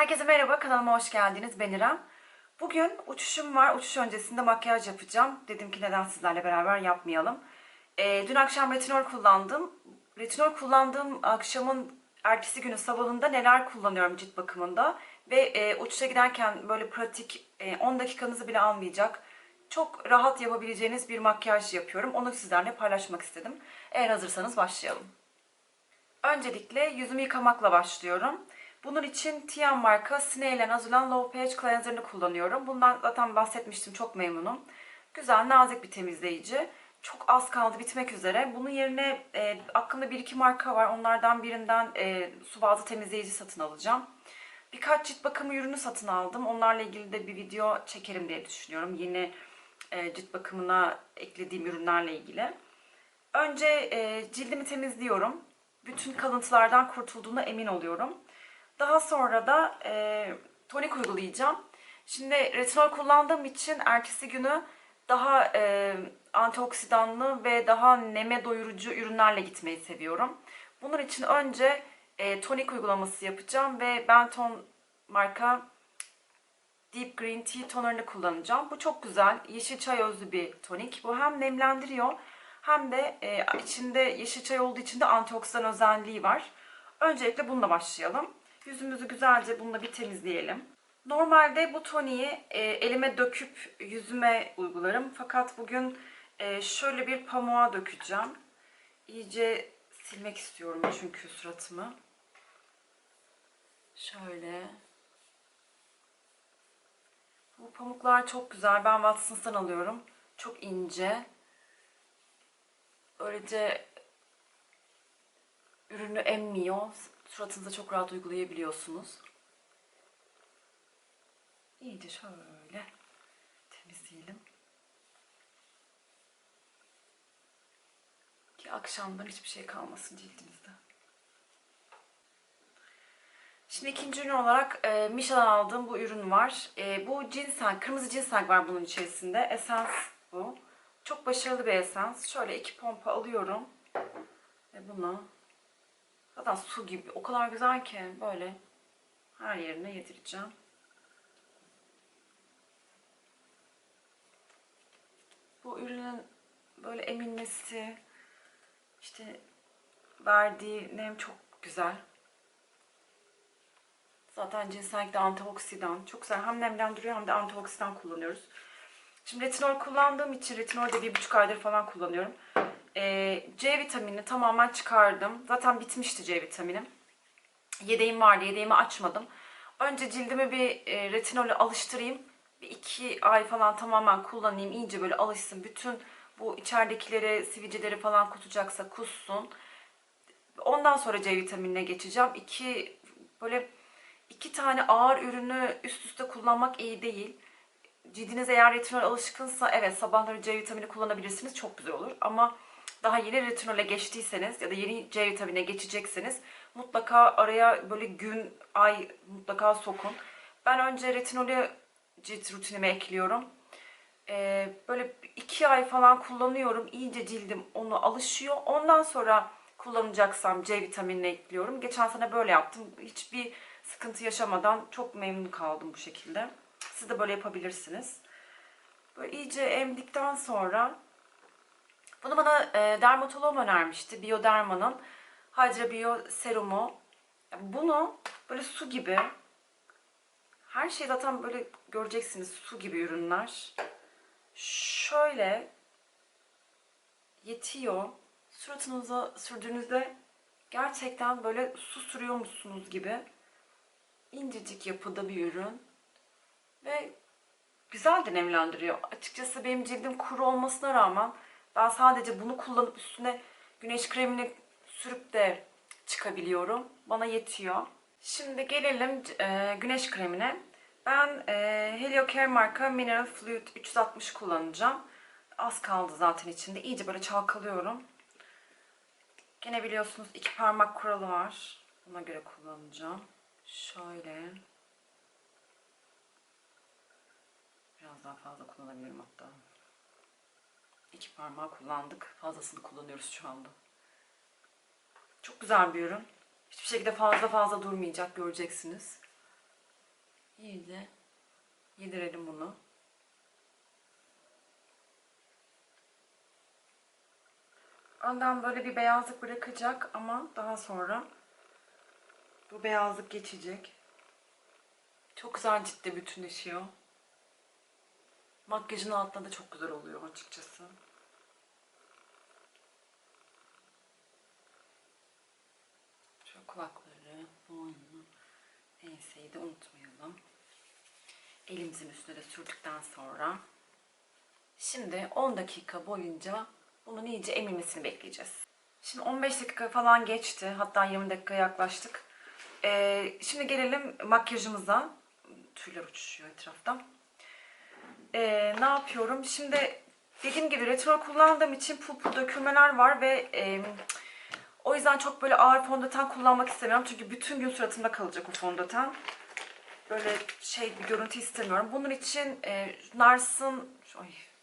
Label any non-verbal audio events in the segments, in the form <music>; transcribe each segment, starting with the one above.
Herkese merhaba, kanalıma hoş geldiniz. Ben İrem. Bugün uçuşum var. Uçuş öncesinde makyaj yapacağım. Dedim ki neden sizlerle beraber yapmayalım. Ee, dün akşam retinol kullandım. Retinol kullandığım akşamın ertesi günü sabahında neler kullanıyorum cilt bakımında. Ve e, uçuşa giderken böyle pratik e, 10 dakikanızı bile almayacak. Çok rahat yapabileceğiniz bir makyaj yapıyorum. Onu sizlerle paylaşmak istedim. Eğer hazırsanız başlayalım. Öncelikle yüzümü yıkamakla başlıyorum. Bunun için Tian marka Snail Azulan Low pH Cleanser'ını kullanıyorum. Bundan zaten bahsetmiştim. Çok memnunum. Güzel, nazik bir temizleyici. Çok az kaldı bitmek üzere. Bunun yerine e, aklımda bir iki marka var. Onlardan birinden e, su bazlı temizleyici satın alacağım. Birkaç cilt bakımı ürünü satın aldım. Onlarla ilgili de bir video çekerim diye düşünüyorum. Yeni e, cilt bakımına eklediğim ürünlerle ilgili. Önce e, cildimi temizliyorum. Bütün kalıntılardan kurtulduğuna emin oluyorum. Daha sonra da e, tonik uygulayacağım. Şimdi retinol kullandığım için ertesi günü daha e, antioksidanlı ve daha neme doyurucu ürünlerle gitmeyi seviyorum. Bunun için önce e, tonik uygulaması yapacağım ve Benton marka Deep Green Tea tonerını kullanacağım. Bu çok güzel. Yeşil çay özlü bir tonik. Bu hem nemlendiriyor hem de e, içinde yeşil çay olduğu için de antioksidan özelliği var. Öncelikle bununla başlayalım. Yüzümüzü güzelce bununla bir temizleyelim. Normalde bu toniği e, elime döküp yüzüme uygularım. Fakat bugün e, şöyle bir pamuğa dökeceğim. İyice silmek istiyorum çünkü suratımı. Şöyle. Bu pamuklar çok güzel. Ben Watsons'tan alıyorum. Çok ince. Böylece ürünü emmiyor. Suratınıza çok rahat uygulayabiliyorsunuz. İyice şöyle temizleyelim. Ki akşamdan hiçbir şey kalmasın cildimizde. Şimdi ikinci ürün olarak e, Michelin aldığım bu ürün var. E, bu ginseng, kırmızı ginseng var bunun içerisinde. Esans bu. Çok başarılı bir esans. Şöyle iki pompa alıyorum. Ve bunu zaten su gibi o kadar güzel ki böyle her yerine yedireceğim. Bu ürünün böyle emilmesi işte verdiği nem çok güzel. Zaten de antioksidan. Çok güzel. Hem nemlendiriyor hem de antioksidan kullanıyoruz. Şimdi retinol kullandığım için retinol de bir buçuk aydır falan kullanıyorum. Ee, C vitaminini tamamen çıkardım. Zaten bitmişti C vitaminim. Yedeğim vardı. Yedeğimi açmadım. Önce cildimi bir e, retinole alıştırayım. Bir iki ay falan tamamen kullanayım. iyice böyle alışsın. Bütün bu içeridekileri, sivilceleri falan kutacaksa kussun. Ondan sonra C vitaminine geçeceğim. İki böyle iki tane ağır ürünü üst üste kullanmak iyi değil. Cildiniz eğer retinol alışkınsa evet sabahları C vitamini kullanabilirsiniz. Çok güzel olur. Ama daha yeni retinole geçtiyseniz ya da yeni C vitamine geçecekseniz mutlaka araya böyle gün, ay mutlaka sokun. Ben önce retinolü cilt rutinime ekliyorum. Ee, böyle iki ay falan kullanıyorum. İyice cildim onu alışıyor. Ondan sonra kullanacaksam C vitaminini ekliyorum. Geçen sene böyle yaptım. Hiçbir sıkıntı yaşamadan çok memnun kaldım bu şekilde. Siz de böyle yapabilirsiniz. Böyle iyice emdikten sonra bunu bana e, dermatologum önermişti. Bioderma'nın Hydra Bio serumu. Bunu böyle su gibi her şey zaten böyle göreceksiniz su gibi ürünler. Şöyle yetiyor. Suratınıza sürdüğünüzde gerçekten böyle su sürüyormuşsunuz gibi incecik yapıda bir ürün. Ve güzel de nemlendiriyor. Açıkçası benim cildim kuru olmasına rağmen ben sadece bunu kullanıp üstüne güneş kremini sürüp de çıkabiliyorum. Bana yetiyor. Şimdi gelelim e, güneş kremine. Ben e, Helio Care marka Mineral Fluid 360 kullanacağım. Az kaldı zaten içinde. İyice böyle çalkalıyorum. Gene biliyorsunuz iki parmak kuralı var. Buna göre kullanacağım. Şöyle. Biraz daha fazla kullanabilirim hatta. İki parmağı kullandık. Fazlasını kullanıyoruz şu anda. Çok güzel bir ürün. Hiçbir şekilde fazla fazla durmayacak göreceksiniz. İyice yedirelim bunu. Önden böyle bir beyazlık bırakacak ama daha sonra bu beyazlık geçecek. Çok güzel ciddi bütünleşiyor. Makyajın altında da çok güzel oluyor açıkçası. Şöyle kulakları, boynunu, enseyi de unutmayalım. Elimizin üstüne de sürdükten sonra şimdi 10 dakika boyunca bunun iyice emilmesini bekleyeceğiz. Şimdi 15 dakika falan geçti. Hatta 20 dakika yaklaştık. Ee, şimdi gelelim makyajımıza. Tüyler uçuşuyor etrafta. Ee, ne yapıyorum? Şimdi dediğim gibi retinol kullandığım için pul pul dökülmeler var ve e, o yüzden çok böyle ağır fondöten kullanmak istemiyorum. Çünkü bütün gün suratımda kalacak o fondöten. Böyle şey bir görüntü istemiyorum. Bunun için e, Nars'ın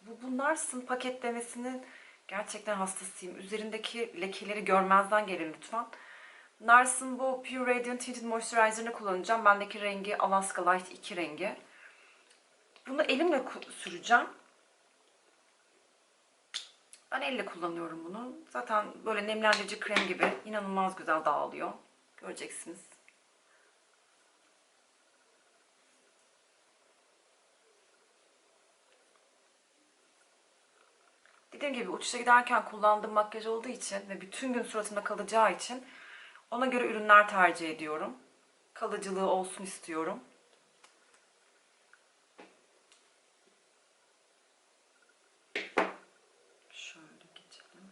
bu, bu Nars'ın paketlemesinin gerçekten hastasıyım. Üzerindeki lekeleri görmezden gelin lütfen. Nars'ın bu Pure Radiant Tinted Moisturizer'ını kullanacağım. Bendeki rengi Alaska Light 2 rengi. Bunu elimle süreceğim. Ben elle kullanıyorum bunu. Zaten böyle nemlendirici krem gibi inanılmaz güzel dağılıyor. Göreceksiniz. Dediğim gibi uçuşa giderken kullandığım makyaj olduğu için ve bütün gün suratımda kalacağı için ona göre ürünler tercih ediyorum. Kalıcılığı olsun istiyorum. Şöyle geçelim.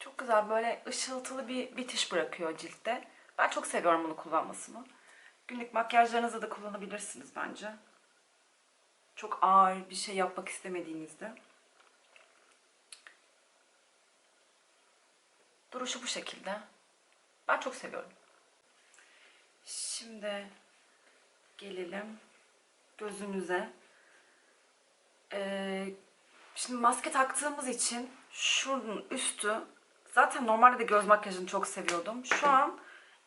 Çok güzel böyle ışıltılı bir bitiş bırakıyor ciltte. Ben çok seviyorum bunu kullanmasını. Günlük makyajlarınızda da kullanabilirsiniz bence. Çok ağır bir şey yapmak istemediğinizde. Duruşu bu şekilde. Ben çok seviyorum. Şimdi gelelim gözümüze. Ee, Şimdi maske taktığımız için şunun üstü zaten normalde de göz makyajını çok seviyordum. Şu an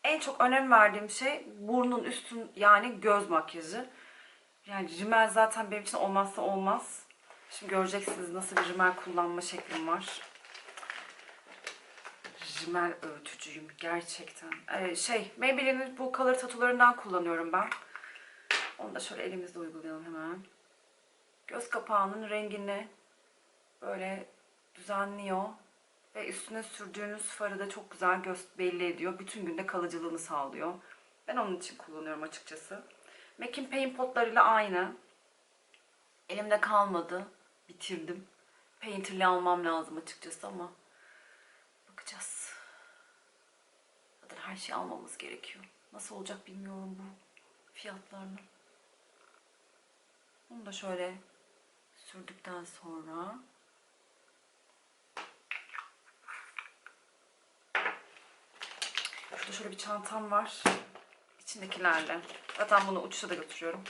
en çok önem verdiğim şey burnun üstün yani göz makyajı. Yani rimel zaten benim için olmazsa olmaz. Şimdi göreceksiniz nasıl bir rimel kullanma şeklim var. Rimel öğütücüyüm gerçekten. Ee, şey Maybelline'in bu color tatularından kullanıyorum ben. Onu da şöyle elimizde uygulayalım hemen. Göz kapağının rengini böyle düzenliyor ve üstüne sürdüğünüz farı da çok güzel belli ediyor. Bütün günde kalıcılığını sağlıyor. Ben onun için kullanıyorum açıkçası. MAC'in Paint potlarıyla aynı. Elimde kalmadı. Bitirdim. Painter'li almam lazım açıkçası ama bakacağız. Zaten her şeyi almamız gerekiyor. Nasıl olacak bilmiyorum bu fiyatlarını. Bunu da şöyle sürdükten sonra Şurada şöyle bir çantam var. İçindekilerle. Zaten bunu uçuşa da götürüyorum.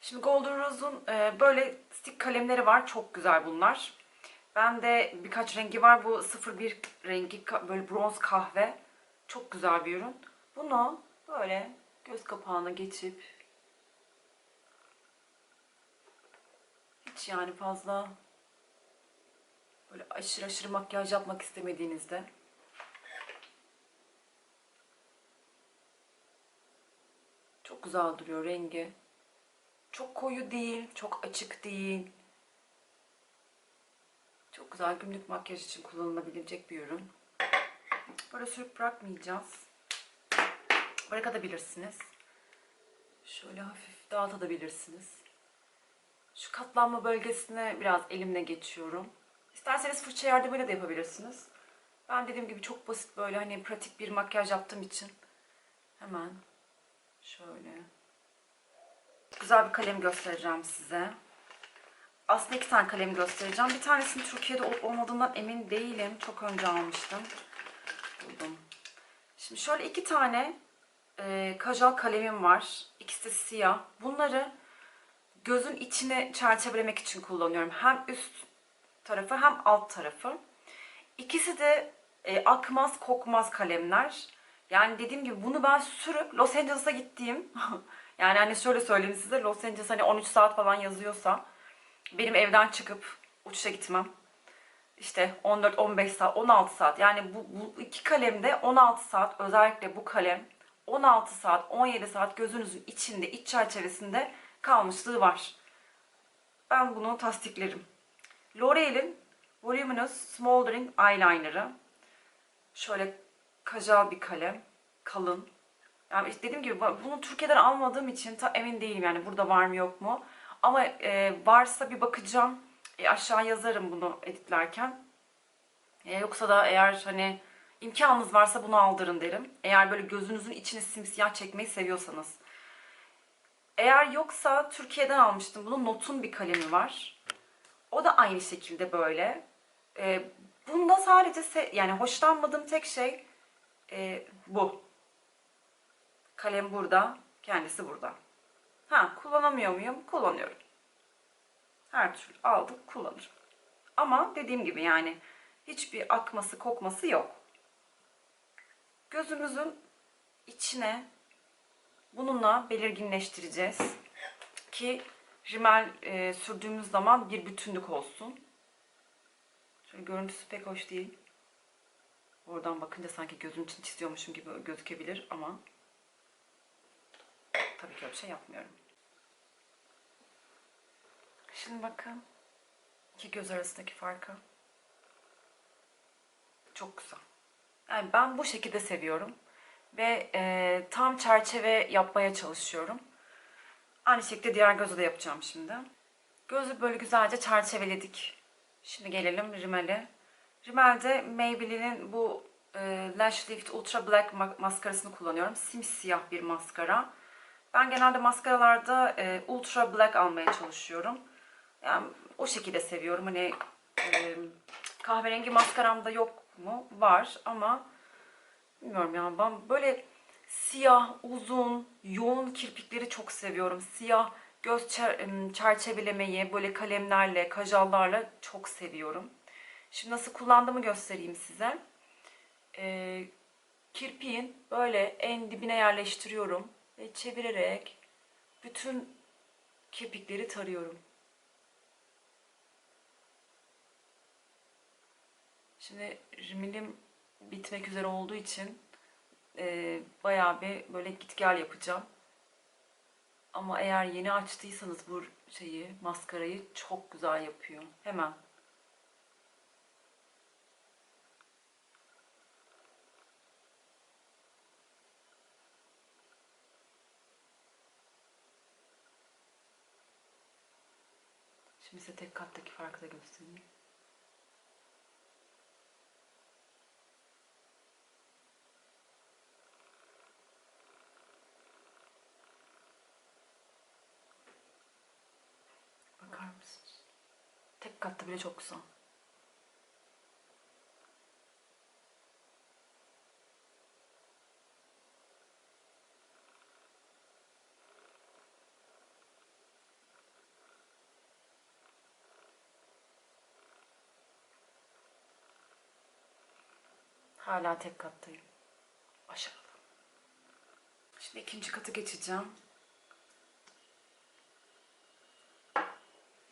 Şimdi Golden Rose'un e, böyle stick kalemleri var. Çok güzel bunlar. Bende birkaç rengi var. Bu 01 rengi böyle bronz kahve. Çok güzel bir ürün. Bunu böyle göz kapağına geçip hiç yani fazla böyle aşırı aşırı makyaj yapmak istemediğinizde güzel duruyor rengi. Çok koyu değil, çok açık değil. Çok güzel günlük makyaj için kullanılabilecek bir ürün. Böyle sürüp bırakmayacağız. Bırakabilirsiniz. Şöyle hafif dağıtabilirsiniz. Şu katlanma bölgesine biraz elimle geçiyorum. İsterseniz fırça yardımıyla da yapabilirsiniz. Ben dediğim gibi çok basit böyle hani pratik bir makyaj yaptığım için hemen şöyle güzel bir kalem göstereceğim size. Aslında iki tane kalem göstereceğim. Bir tanesini Türkiye'de olup olmadığından emin değilim. Çok önce almıştım. Buldum. Şimdi şöyle iki tane e, kajal kalemim var. İkisi de siyah. Bunları gözün içine çerçevelemek için kullanıyorum. Hem üst tarafı hem alt tarafı. İkisi de e, akmaz kokmaz kalemler. Yani dediğim gibi bunu ben sürüp Los Angeles'a gittiğim <laughs> yani hani şöyle söyleyeyim size Los Angeles hani 13 saat falan yazıyorsa benim evden çıkıp uçuşa gitmem. İşte 14-15 saat, 16 saat. Yani bu, bu iki kalemde 16 saat özellikle bu kalem 16 saat, 17 saat gözünüzün içinde, iç çerçevesinde kalmışlığı var. Ben bunu tasdiklerim. L'Oreal'in Voluminous Smoldering Eyeliner'ı. Şöyle kajal bir kalem. Kalın. Yani işte dediğim gibi bunu Türkiye'den almadığım için ta emin değilim yani burada var mı yok mu. Ama e, varsa bir bakacağım. E, aşağı yazarım bunu editlerken. E, yoksa da eğer hani imkanınız varsa bunu aldırın derim. Eğer böyle gözünüzün içine simsiyah çekmeyi seviyorsanız. Eğer yoksa Türkiye'den almıştım. Bunun Not'un bir kalemi var. O da aynı şekilde böyle. E, bunda sadece yani hoşlanmadığım tek şey e, bu. Kalem burada, kendisi burada. Ha kullanamıyor muyum? Kullanıyorum. Her türlü aldım kullanırım. Ama dediğim gibi yani hiçbir akması kokması yok. Gözümüzün içine bununla belirginleştireceğiz. Ki rimel e, sürdüğümüz zaman bir bütünlük olsun. Şöyle görüntüsü pek hoş değil. Oradan bakınca sanki gözüm için çiziyormuşum gibi gözükebilir ama tabii ki öyle bir şey yapmıyorum. Şimdi bakın. iki göz arasındaki farkı. Çok güzel. Yani ben bu şekilde seviyorum. Ve e, tam çerçeve yapmaya çalışıyorum. Aynı şekilde diğer gözü de yapacağım şimdi. Gözü böyle güzelce çerçeveledik. Şimdi gelelim rimele. Rimelde Maybelline'in bu e, Lash Lift Ultra Black ma- maskarasını kullanıyorum. Simsiyah bir maskara. Ben genelde maskaralarda e, Ultra Black almaya çalışıyorum. Yani o şekilde seviyorum. Hani e, kahverengi maskaram da yok mu? Var ama bilmiyorum yani ben böyle siyah, uzun, yoğun kirpikleri çok seviyorum. Siyah göz çer- em, çerçevelemeyi böyle kalemlerle, kajallarla çok seviyorum. Şimdi nasıl kullandığımı göstereyim size. Ee, kirpiğin böyle en dibine yerleştiriyorum ve çevirerek bütün kirpikleri tarıyorum. Şimdi rimilim bitmek üzere olduğu için e, bayağı bir böyle git gel yapacağım. Ama eğer yeni açtıysanız bu şeyi, maskarayı çok güzel yapıyor. Hemen. Şimdi size tek kattaki farkı da göstereyim. Bakar mısınız? Tek katta bile çok güzel. Hala tek kattayım. Başarılı. Şimdi ikinci katı geçeceğim.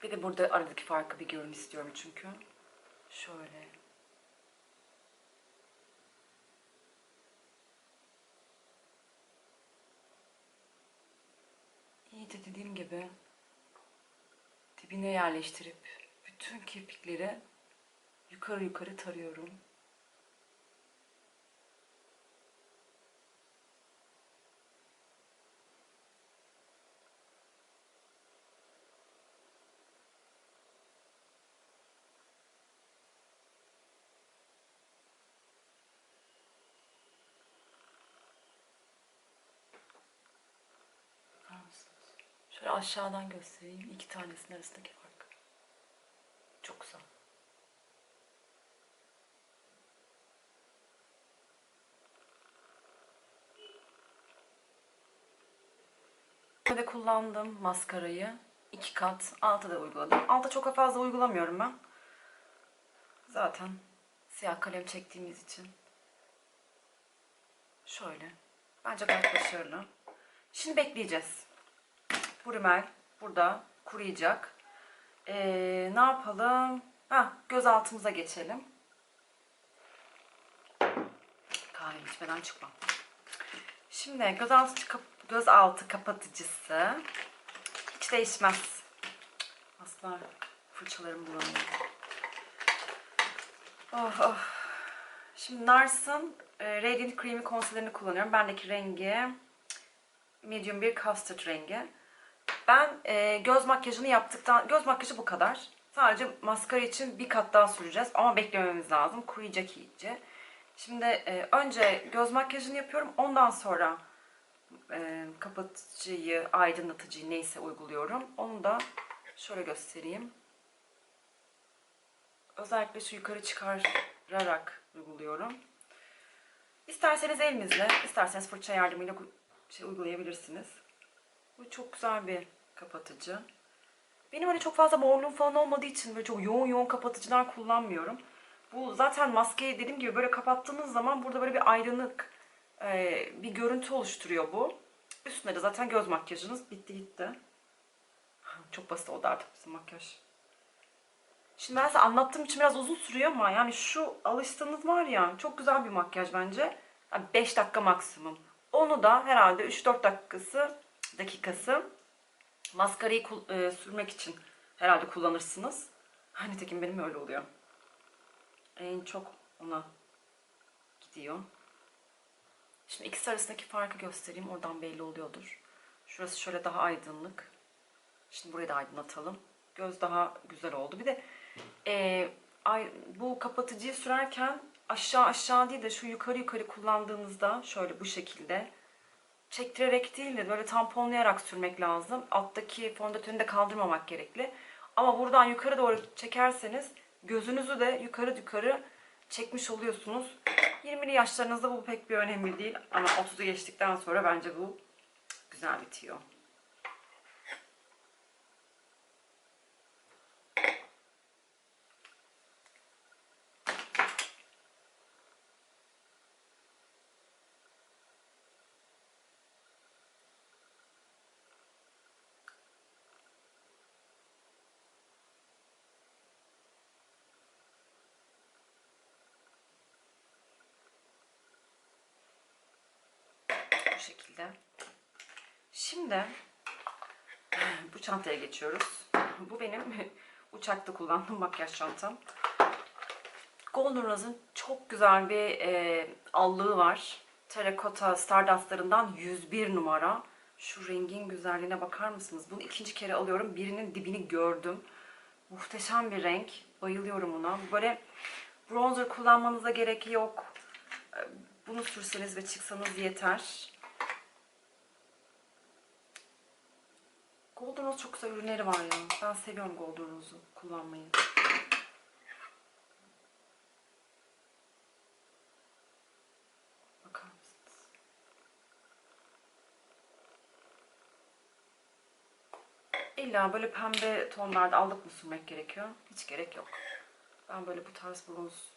Bir de burada aradaki farkı bir görün istiyorum çünkü. Şöyle. İyi de dediğim gibi dibine yerleştirip bütün kirpikleri yukarı yukarı tarıyorum. Şöyle aşağıdan göstereyim. iki tanesinin arasındaki fark. Çok güzel. Böyle kullandım maskarayı. iki kat. Alta da uyguladım. Alta çok fazla uygulamıyorum ben. Zaten siyah kalem çektiğimiz için. Şöyle. Bence gayet başarılı. Şimdi bekleyeceğiz. Bu rimel burada kuruyacak. Ee, ne yapalım? Ha, göz altımıza geçelim. Kahve içmeden çıkmam. Şimdi gözaltı, kap- gözaltı kapatıcısı hiç değişmez. Asla fırçalarım bulanıyor. Oh oh. Şimdi Nars'ın e, Radiant Creamy Concealer'ını kullanıyorum. Bendeki rengi medium bir custard rengi. Ben e, göz makyajını yaptıktan, göz makyajı bu kadar. Sadece maskara için bir kat daha süreceğiz ama beklememiz lazım. Kuruyacak iyice. Şimdi e, önce göz makyajını yapıyorum. Ondan sonra e, kapatıcıyı, aydınlatıcıyı neyse uyguluyorum. Onu da şöyle göstereyim. Özellikle şu yukarı çıkararak uyguluyorum. İsterseniz elinizle, isterseniz fırça yardımıyla şey uygulayabilirsiniz. Bu çok güzel bir kapatıcı. Benim öyle çok fazla morluğum falan olmadığı için böyle çok yoğun yoğun kapatıcılar kullanmıyorum. Bu zaten maskeyi dediğim gibi böyle kapattığınız zaman burada böyle bir aydınlık e, bir görüntü oluşturuyor bu. Üstüne de zaten göz makyajınız bitti gitti. <laughs> Çok basit oldu artık bizim makyaj. Şimdi ben size anlattığım için biraz uzun sürüyor ama yani şu alıştığınız var ya çok güzel bir makyaj bence. 5 dakika maksimum. Onu da herhalde 3-4 dakikası dakikası maskarayı e, sürmek için herhalde kullanırsınız. Hani tekin benim öyle oluyor. En çok ona gidiyor. Şimdi ikisi arasındaki farkı göstereyim. Oradan belli oluyordur. Şurası şöyle daha aydınlık. Şimdi burayı da aydınlatalım. Göz daha güzel oldu. Bir de e, ay, bu kapatıcıyı sürerken aşağı aşağı değil de şu yukarı yukarı kullandığınızda şöyle bu şekilde çektirerek değil de böyle tamponlayarak sürmek lazım. Alttaki fondöteni de kaldırmamak gerekli. Ama buradan yukarı doğru çekerseniz gözünüzü de yukarı yukarı çekmiş oluyorsunuz. 20'li yaşlarınızda bu pek bir önemli değil. Ama 30'u geçtikten sonra bence bu güzel bitiyor. Bu şekilde. Şimdi <clears throat> bu çantaya geçiyoruz. Bu benim <laughs> uçakta kullandığım makyaj çantam. Golden Rose'un çok güzel bir e, allığı var. Terracotta Stardust'larından 101 numara. Şu rengin güzelliğine bakar mısınız? Bunu ikinci kere alıyorum. Birinin dibini gördüm. Muhteşem bir renk. Bayılıyorum ona. Böyle bronzer kullanmanıza gerek yok. E, Bunu sürseniz ve çıksanız yeter. Golden Rose çok güzel ürünleri var ya. Ben seviyorum Rose'u kullanmayı. İlla böyle pembe tonlarda allık mı sürmek gerekiyor? Hiç gerek yok. Ben böyle bu tarz bronz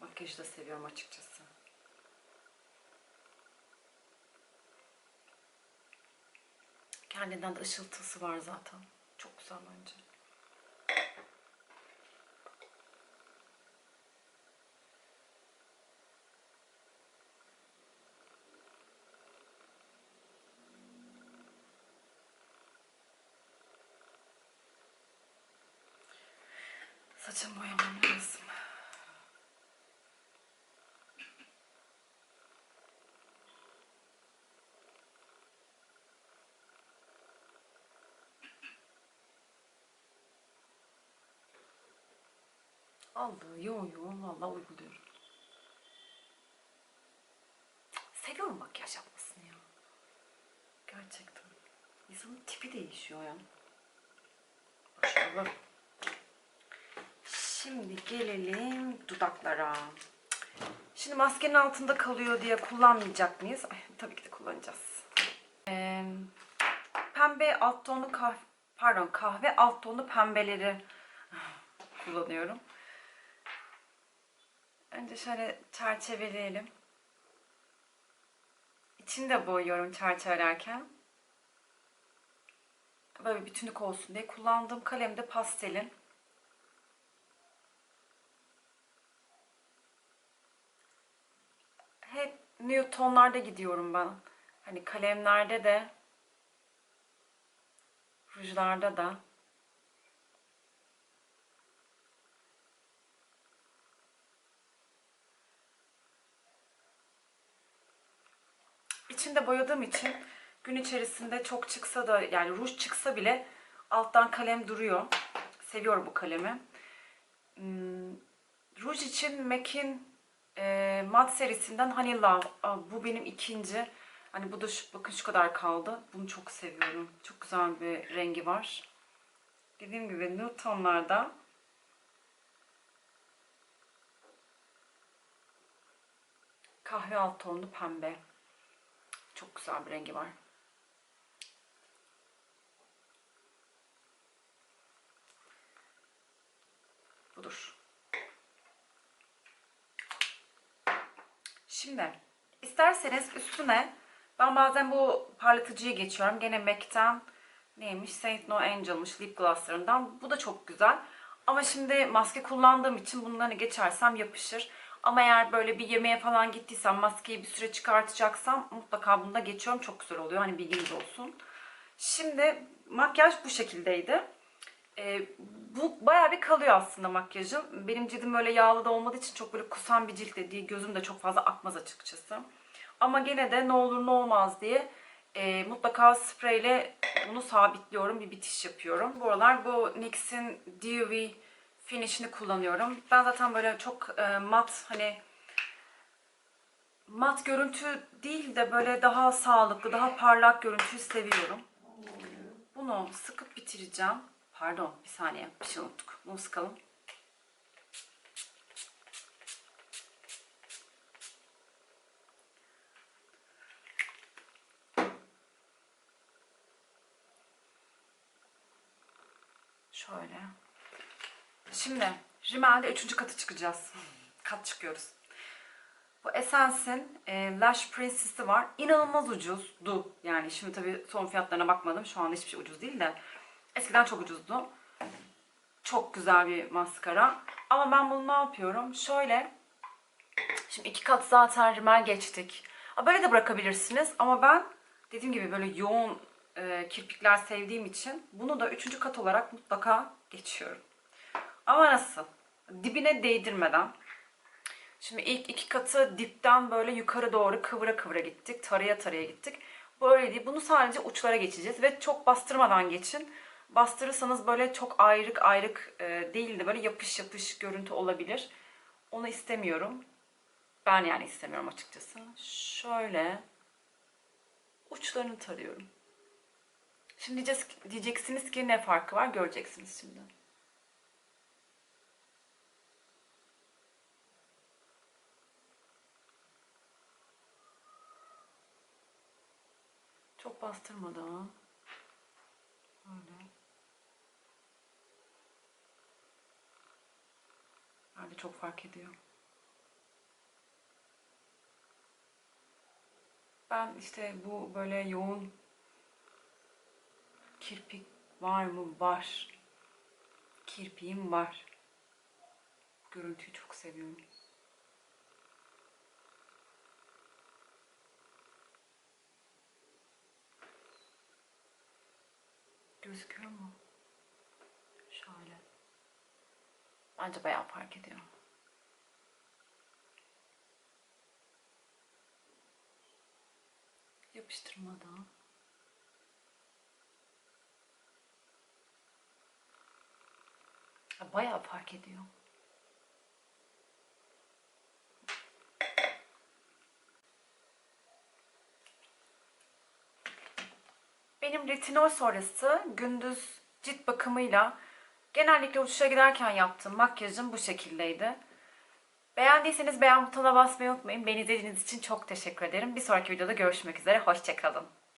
makyajı da seviyorum açıkçası. Kendinden de ışıltısı var zaten. Çok güzel bence. Aldığı yoğun yoğun valla uyguluyorum. Seviyorum makyaj yapmasını ya. Gerçekten. İnsanın tipi değişiyor ya. Maşallah. Şimdi gelelim dudaklara. Şimdi maskenin altında kalıyor diye kullanmayacak mıyız? Ay, tabii ki de kullanacağız. Ee, pembe alt tonlu kahve, pardon kahve alt tonlu pembeleri kullanıyorum. Önce şöyle çerçeveleyelim. İçini de boyuyorum çerçevelerken. Böyle bütünlük olsun diye kullandığım kalem de pastelin. Hep nude tonlarda gidiyorum ben. Hani kalemlerde de rujlarda da. İçinde boyadığım için gün içerisinde çok çıksa da yani ruj çıksa bile alttan kalem duruyor. Seviyorum bu kalemi. Hmm, ruj için MAC'in e, mat serisinden Honey Love. Aa, Bu benim ikinci. Hani bu da şu, bakın şu kadar kaldı. Bunu çok seviyorum. Çok güzel bir rengi var. Dediğim gibi nude tonlarda. Kahve alt tonlu pembe. Çok güzel bir rengi var. Budur. Şimdi isterseniz üstüne ben bazen bu parlatıcıyı geçiyorum. Gene MAC'ten neymiş? Saint No Angel'mış lip glosslarından. Bu da çok güzel. Ama şimdi maske kullandığım için bunları geçersem yapışır. Ama eğer böyle bir yemeğe falan gittiysem maskeyi bir süre çıkartacaksam mutlaka bunu da geçiyorum. Çok güzel oluyor. Hani bilginiz olsun. Şimdi makyaj bu şekildeydi. Ee, bu bayağı bir kalıyor aslında makyajım. Benim cildim böyle yağlı da olmadığı için çok böyle kusan bir cilt de değil. Gözüm de çok fazla akmaz açıkçası. Ama gene de ne olur ne olmaz diye e, mutlaka spreyle bunu sabitliyorum. Bir bitiş yapıyorum. Bu aralar bu NYX'in Dewy finish'ini kullanıyorum. Ben zaten böyle çok e, mat hani mat görüntü değil de böyle daha sağlıklı, daha parlak görüntüyü seviyorum. Bunu sıkıp bitireceğim. Pardon bir saniye bir şey unuttuk. Bunu sıkalım. Şöyle. Şimdi rimelde üçüncü katı çıkacağız. Kat çıkıyoruz. Bu Essence'in e, Lash Princess'i var. İnanılmaz ucuzdu. Yani şimdi tabii son fiyatlarına bakmadım. Şu anda hiçbir şey ucuz değil de. Eskiden çok ucuzdu. Çok güzel bir maskara. Ama ben bunu ne yapıyorum? Şöyle. Şimdi iki kat zaten rimel geçtik. Böyle de bırakabilirsiniz. Ama ben dediğim gibi böyle yoğun e, kirpikler sevdiğim için bunu da üçüncü kat olarak mutlaka geçiyorum. Ama nasıl? Dibine değdirmeden. Şimdi ilk iki katı dipten böyle yukarı doğru kıvıra kıvıra gittik. Taraya taraya gittik. Böyle değil. Bunu sadece uçlara geçeceğiz ve çok bastırmadan geçin. Bastırırsanız böyle çok ayrık ayrık e, değil de böyle yapış yapış görüntü olabilir. Onu istemiyorum. Ben yani istemiyorum açıkçası. Şöyle uçlarını tarıyorum. Şimdi diyeceksiniz ki ne farkı var göreceksiniz şimdi. Bastırmadan. Böyle. Bence çok fark ediyor. Ben işte bu böyle yoğun kirpik var mı? Var. Kirpiğim var. Görüntüyü çok seviyorum. Gözüküyor mu? Şöyle. Bence bayağı fark ediyor. Yapıştırmadan. Ya Bayağı fark ediyor. Benim retinol sonrası gündüz cilt bakımıyla genellikle uçuşa giderken yaptığım makyajım bu şekildeydi. Beğendiyseniz beğen butonuna basmayı unutmayın. Beni izlediğiniz için çok teşekkür ederim. Bir sonraki videoda görüşmek üzere. Hoşçakalın.